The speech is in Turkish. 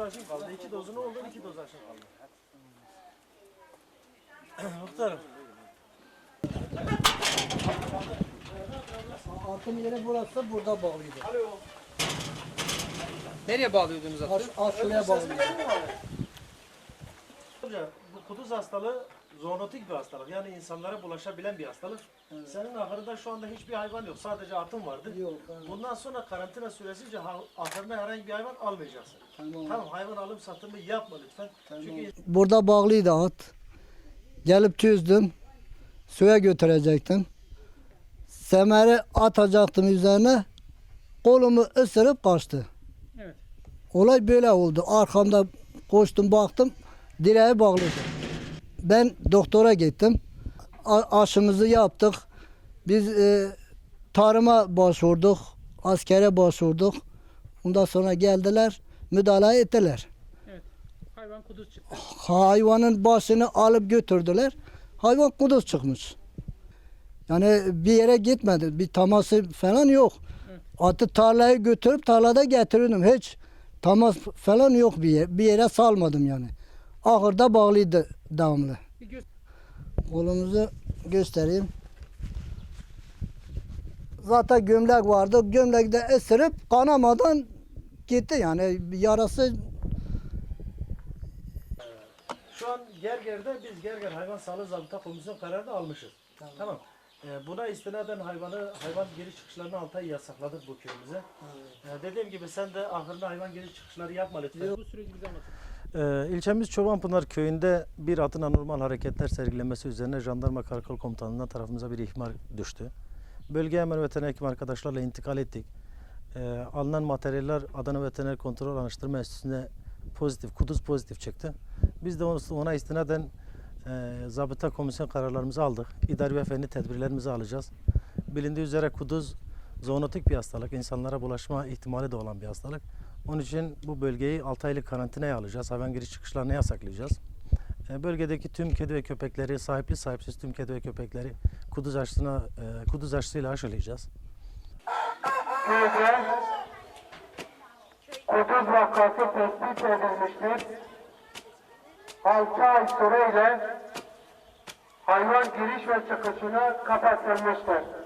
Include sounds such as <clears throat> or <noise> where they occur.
aşın kaldı. İki dozu ne oldu? İki doz aşın kaldı. <clears throat> Muhtarım. Atın yeri burası burada bağlıydı. Nereye bağlıyordunuz atı? Aş, aşırıya bağlıydı. Bu kuduz hastalığı zoonotik bir hastalık. Yani insanlara bulaşabilen bir hastalık. Senin ahırında şu anda hiçbir hayvan yok. Sadece atın vardı. Yok. evet. Bundan sonra karantina süresince ahırına herhangi bir hayvan almayacaksın. Tamam. Tamam hayvan alım satımı yapma lütfen. Çünkü Burada bağlıydı at. Gelip çözdüm. Suya götürecektim. Semeri atacaktım üzerine. Kolumu ısırıp kaçtı. Evet. Olay böyle oldu. Arkamda koştum baktım. Direğe bağlıydı. Ben doktora gittim. A- aşımızı yaptık. Biz e, tarıma başvurduk. Askere başvurduk. Ondan sonra geldiler. Müdahale ettiler. Hayvan kuduz çıktı. hayvanın başını alıp götürdüler. Hayvan kuduz çıkmış. Yani bir yere gitmedi. Bir taması falan yok. Atı tarlaya götürüp tarlada getiriyordum. Hiç tamas falan yok bir yere. Bir yere salmadım yani. Ahırda bağlıydı devamlı. Kolumuzu göstereyim. Zaten gömlek vardı. Gömlekte ısırıp kanamadan gitti yani yarası Şu an Gerger'de biz Gerger Hayvan Sağlığı Zabıta Komisyon kararını almışız. Tamam. Ee, buna istinaden hayvanı hayvan giriş çıkışlarını 6 ay yasakladık bu köyümüze. Ee, dediğim gibi sen de ahırında hayvan giriş çıkışları yapma lütfen. bu süreci bize anlatın. Ee, ilçemiz Çobanpınar köyünde bir atın anormal hareketler sergilemesi üzerine jandarma karakol komutanlığından tarafımıza bir ihmal düştü. Bölgeye hemen veteriner hekim arkadaşlarla intikal ettik. Ee, alınan materyaller Adana Veteriner Kontrol Araştırma Enstitüsü'ne pozitif, kuduz pozitif çıktı. Biz de ona istinaden e, zabıta komisyon kararlarımızı aldık. İdari ve fenli tedbirlerimizi alacağız. Bilindiği üzere kuduz zoonotik bir hastalık. insanlara bulaşma ihtimali de olan bir hastalık. Onun için bu bölgeyi 6 aylık karantinaya alacağız. Hayvan giriş çıkışlarını yasaklayacağız. E, Bölgedeki tüm kedi ve köpekleri, sahipli sahipsiz tüm kedi ve köpekleri kuduz aşısına, e, kuduz aşısıyla aşılayacağız. köyde kuduz vakası tespit edilmiştir. 6 ay süreyle hayvan giriş ve çıkışına kapatılmıştır.